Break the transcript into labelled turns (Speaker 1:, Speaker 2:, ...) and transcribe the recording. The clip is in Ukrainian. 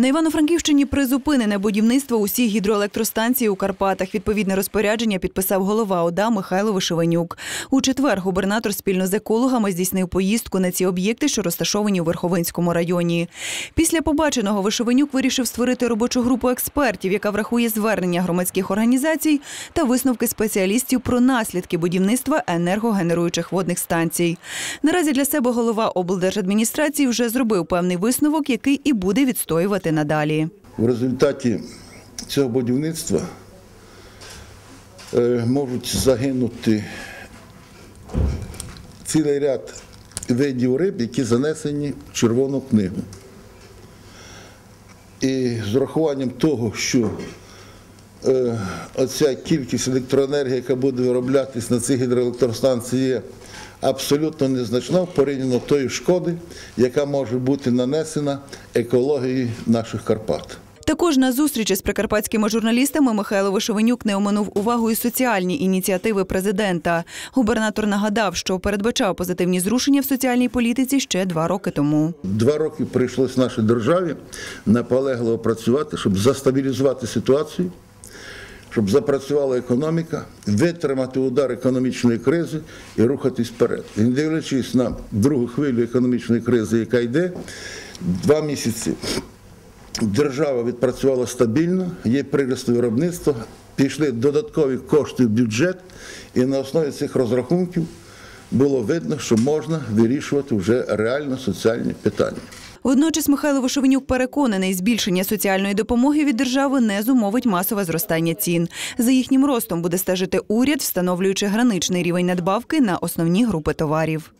Speaker 1: На Івано-Франківщині призупинене будівництво усіх гідроелектростанцій у Карпатах. Відповідне розпорядження підписав голова ОДА Михайло Вишиванюк. У четвер губернатор спільно з екологами здійснив поїздку на ці об'єкти, що розташовані у Верховинському районі. Після побаченого Вишиванюк вирішив створити робочу групу експертів, яка врахує звернення громадських організацій та висновки спеціалістів про наслідки будівництва енергогенеруючих водних станцій. Наразі для себе голова облдержадміністрації вже зробив певний висновок, який і буде відстоювати надалі.
Speaker 2: В результаті цього будівництва е, можуть загинути цілий ряд видів риб, які занесені в Червону книгу. І з урахуванням того, що е, оця кількість електроенергії, яка буде вироблятись на цих гідроелектростанціях, є абсолютно незначна порівняно тої шкоди, яка може бути нанесена екології наших Карпат.
Speaker 1: Також на зустрічі з прикарпатськими журналістами Михайло Вишивенюк не оминув увагою соціальні ініціативи президента. Губернатор нагадав, що передбачав позитивні зрушення в соціальній політиці ще два роки тому.
Speaker 2: Два роки прийшлось нашій державі наполегливо працювати, щоб застабілізувати ситуацію, щоб запрацювала економіка, витримати удар економічної кризи і рухатись вперед. І не дивлячись на другу хвилю економічної кризи, яка йде, два місяці держава відпрацювала стабільно, є прирост виробництва, пішли додаткові кошти в бюджет, і на основі цих розрахунків було видно, що можна вирішувати вже реально соціальні питання.
Speaker 1: Водночас Михайло Вишовенюк переконаний, збільшення соціальної допомоги від держави не зумовить масове зростання цін. За їхнім ростом буде стежити уряд, встановлюючи граничний рівень надбавки на основні групи товарів.